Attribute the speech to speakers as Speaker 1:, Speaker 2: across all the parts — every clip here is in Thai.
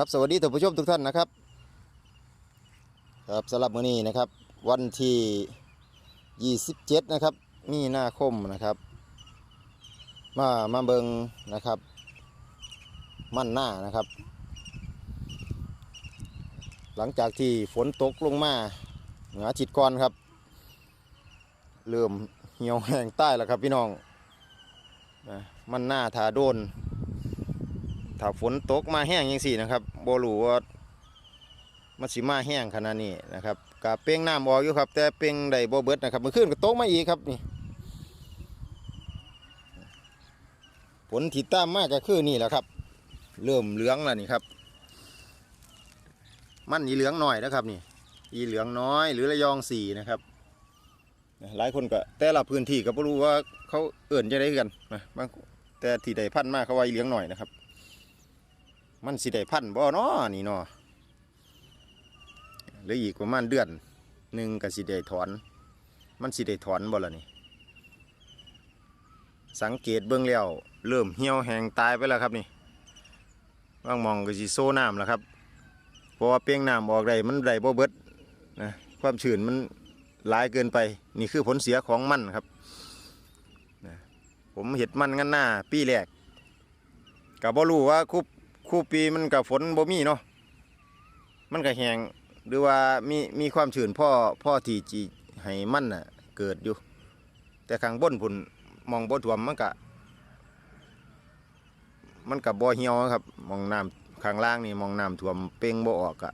Speaker 1: ครับสวัสดีท่านผู้ชมทุกท่านนะครับครับสำหรับมื้อนี้นะครับ วันที่ 27 นะครับ มีนาคมนะครับ มามาเบิงนะครับ มั่นหน้านะครับ หลังจากที่ฝนตกลงมาเหนืออาทิตก่อนครับ เริ่มเหี่ยวแห้งใต้แล้วครับพี่น้องนะมันหน้าถาโดน ถ้าฝนตกมาแห้งยังสี่นะครับบ่รู้ว่ามันสิมาแห้งขนาดนี้นะครับกะเป้งน้ำออกอยู่ครับ แต่เป้งได้บ่เบิดนะครับมื่อคืนก็ตกมาอีกครับนี่ผลที่ตามมากก็คือนี่แหละครับ เริ่มเหลืองแล้วนี่ครับ มันอีเหลืองหน่อยนะครับนี่ อีเหลืองน้อยหรือระยองสี่นะครับหลายคนก็แต่ละพื้นที่ก็บ่รู้ว่าเขาเอื่นจะได้กันนะบางแต่ที่ใดพันธุ์มากเขาว่าอีเหลืองหน่อยนะครับ มันสิได้พันบ่เนาะนี่เนาะหลืออีกประมาณเดือนหนึ่งก็สิได้ถอน มันสิได้ถอนบ่ละนี่ สังเกตเบื้องแล้วเริ่มเหี่ยวแห้งตายไปแล้วครับนี่บางมองก็สิโซ่น้ำแล้วครับเพราะว่าเปียงน้ำออกได้มันได้บ่เบิดนะความชื้นมันหลายเกินไปนี่คือผลเสียของมันครับผมเห็ดมันกันหน้าปีแรกกับบ่รู้ว่าคุบ คู่ปีมันกับฝนบ่มีเนาะมันก็แหงหรือว่ามีมีความชื้นพ่อพ่อที่จีให้มันน่ะ เกิดอยู่ แต่ข้างบนพุ่นมองบ่ท่วมมันก็มันกับบ่เหี่ยวครับ มองน้ำข้างล่างนี่มองน้ำท่วมเป่งบ่ออกอะ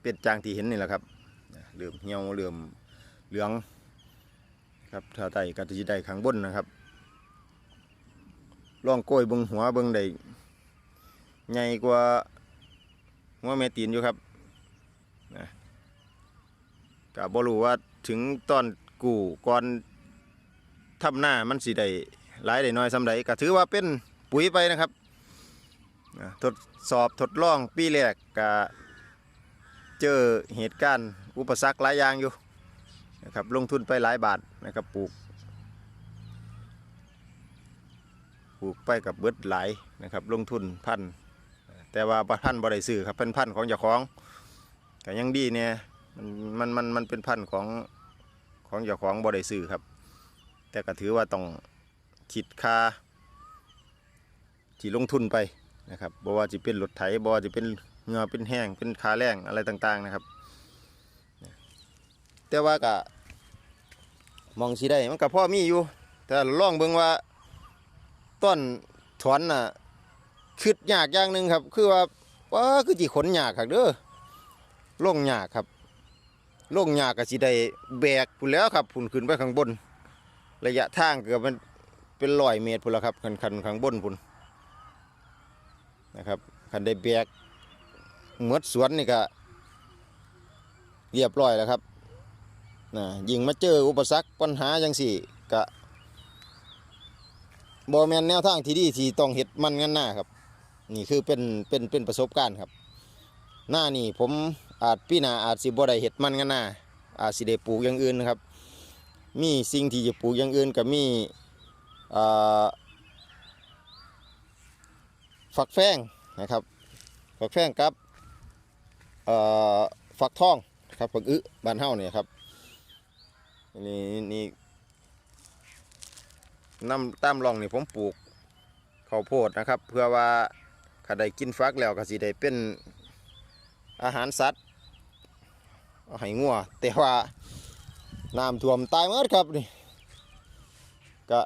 Speaker 1: เป็ดจางที่เห็นนี่แหละครับเหลื่อมเหี่ยวเหลื่อมเหลือง ครับถ้าไต่ก็จะได้ข้างบนนะครับลองโกยเบิงหัวเบิงได้ ใหญ่กว่าหัวแม่ตีนอยู่ครับนะกับบรูว่าถึงตอนกู่ก่อนทำหน้ามันสิได้หลายได้น้อยสำใดก็ถือว่าเป็นปุ๋ยไปนะครับนะทดสอบทดลองปีแรกก็เจอเหตุการณ์อุปสรรคหลายอย่างอยู่นะครับลงทุนไปหลายบาทนะครับปลูกปลูกไปกับเบิดหลายนะครับลงทุนพันธุ์ แต่ว่าพันธุ์บ่ได้ซื้อครับเป็นพันธุ์ของเจ้าของก็ยังดีเนี่ยมันมันมันมันเป็นพันธุ์ของของเจ้าของบ่ได้ซื้อครับ แต่ก็ถือว่าต้องคิดค่าที่ลงทุนไปนะครับบ่ว่าจะเป็นรถไถบ่ว่าจะเป็นเหงือเป็นแห้งเป็นคาแรงอะไรต่างๆนะครับ แต่ว่าก็มองสิได้มันก็พ่อมีอยู่ แต่ลองเบิ่งว่าต้นถอนน่ะ คืดยากอย่างหนึ่งครับ คือว่าว่าคือจีขนยากครับเด้อลงยากครับลงยากก็สิได้แบกพุ่นแล้วครับพุ่นขึ้นไปข้างบน ระยะทางเกือบมันเป็นร้อยเมตรพุ่นแล้วครับคันคันข้างบนพุ่นนะครับคันได้แบกหมดสวนนี่ก็เรียบร้อยแล้วครับนะยิงมาเจออุปสรรคปัญหาจังสี่ก็บอแมนแนวทางที่ดีที่ต้องเห็ดมันงันหน้าครับ นี่คือเป็นเป็นเป็นประสบการณ์ครับ หน้านี่ผมอาจพี่นาอาจสิบ่ได้เห็ดมันงันหน้าอาจสิได้ปลูกอย่างอื่นนะครับ มีสิ่งที่จะปลูกอย่างอื่นก็มีอ่าฝักแฟงนะครับฝักแฟงกับฝักทองครับฝักอึบานเฮาเนี่ยครับนี่นี่น้ำตามร่องนี่ผมปลูกข้าวโพดนะครับ เพื่อว่า ถ้าได้กินฟักแล้วก็สิได้เป็นอาหารสัตว์เอาให้งัวแต่ว่าน้ำท่วมตายหมดครับนี่ก็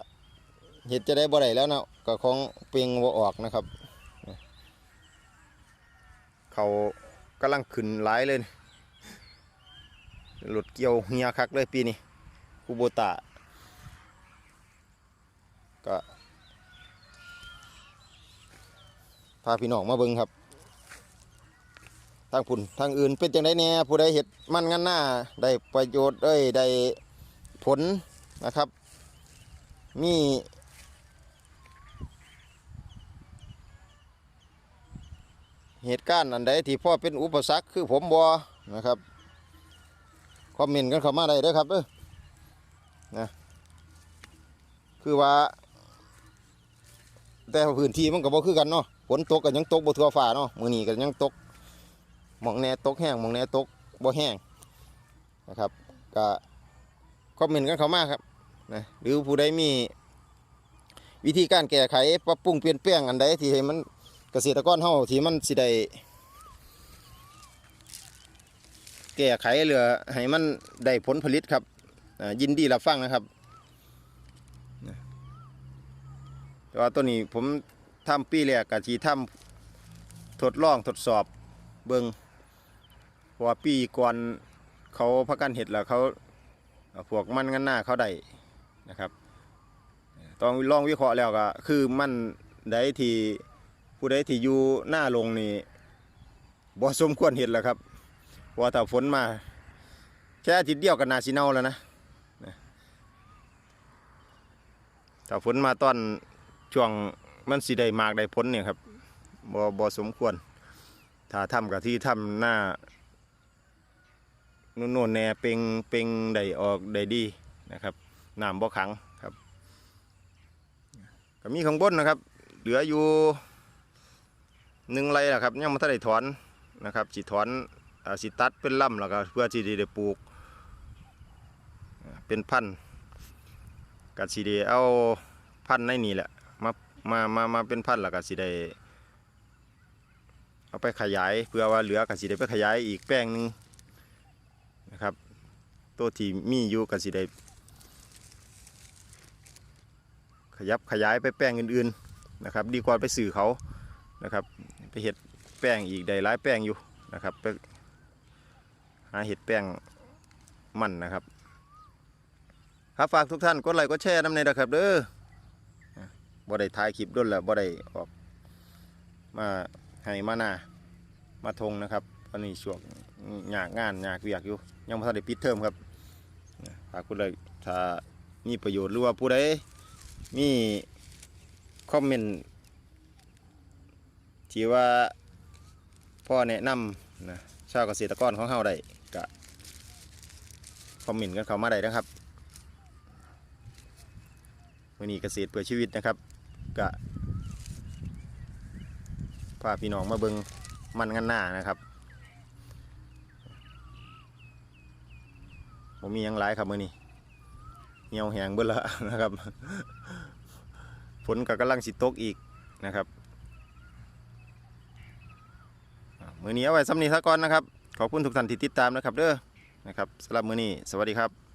Speaker 1: เห็ดจะได้บ่ได้แล้วนะก็คงเปียงบ่ออกนะครับ เขากำลังขึ้นหลายเลยหลุดเกี่ยวเหียคักเลยปีนี้คูโบตา ก็ พาพี่น้องมาเบิ่งครับทางพุ่นทางอื่นเป็นจังไดเนี่ยผู้ใดเห็ดมันงันหน้าได้ประโยชน์เอ้ยได้ผลนะครับ มีเหตุการณ์อันใดที่พ่อเป็นอุปสรรคคือผมบอนะครับคอมเมนต์กันเข้ามาได้เด้อครับเด้อนะคือว่า แต่พื้นที่มันก็บ่คือกันเนาะ ฝนตกก็ยังตกบ่ทั่วฟ้าเนาะมื้อนี้ก็ยังตกหมองแหน่ตกแห้งหมองแหน่ตกบ่แห้งนะครับก็คอมเมนต์กันเข้ามาครับนะหรือผู้ใดมี วิธีการแก้ไขปรับปรุงเปลี่ยนแปลงอันใดที่ให้มันเกษตรกรเฮาที่มันสิได้แก้ไขเหลือให้มันได้ผลผลิตครับยินดีรับฟังนะครับแต่ว่าตัวนี้ผม ทำปีแรกกะทีทำทดลองทดสอบเบิงเพราะว่าปีก่อนเขาพักกันเห็ดแล้วเขาพวกมันกันหน้าเขาได้นะครับต้องลองวิเคราะห์แล้วก็คือมันได้ที่ผู้ใดที่อยู่หน้าลงนี่บ่สมควรเห็นแล้วครับพราะว่าถ้าฝนมา แค่อาทิตย์เดียวก็นนาสิเน่าแล้วนะถ้าฝนมาตอนช่วง มันสิได้มากได้ผลเนี่ยครับบ่บ่สมควร ถ้าทำกับที่ทำหน้าโน่นแน่เป่งเป่งได้ออกได้ดีนะครับน้ำบ่ขังครับก็มีข้างบนนะครับ เหลืออยู่หนึ่งไรนะครับยังมาทันได้ถอนนะครับสิถอนอสิตัดเป็นลำแล้วก็เพื่อที่จะได้ปลูก เป็นพันธุ์ก็สิได้เอาพันธุ์ในนี่แหละ มามามาเป็นพันแล้วก็สิได้เอาไปขยายเพื่อว่าเหลือก็สิได้ไปขยายอีกแปลงนึงนะครับ ตัวที่มีอยู่ก็สิได้ขยับขยายไปแป้งอื่นๆนะครับ ดีกว่าไปสื่อเขานะครับ ไปเห็ดแป้งอีกได้หลายแป้งอยู่นะครับไปหาเห็ดแป้งมันนะครับ ครับฝากทุกท่านกดไลค์กดแชร์น้ำในนะครับเด้อ บ่ได้ถ่ายคลิปด้นแล้วบ่ได้ออก มาให้มาหน้ามาทงนะครับตอนนี้ช่วงยากงานยากเวียกอยู่ ยังไม่ทันได้ปิดเทอมครับฝากกดไลค์ถ้ามีประโยชน์หรือว่าผู้ใดมีคอมเมนต์ที่ว่าพ่อแนะนำนะชาวเกษตรกรของเฮาได้ก็คอมเมนต์กันเข้ามาได้นะครับวันนี้เกษตรเพื่อชีวิตนะครับ ก็พาพี่น้องมาเบิงมันกันหน้านะครับผมมียังหลายครับมือนี้เหี่ยวแหงเบิดละนะครับฝนก็กำลังสิตกอีกนะครับมือนี้เอาไว้สำนีซะก่อนนะครับ ขอบคุณทุกท่านที่ติดตามนะครับเด้อนะครับสำหรับมือนี้ สวัสดีครับ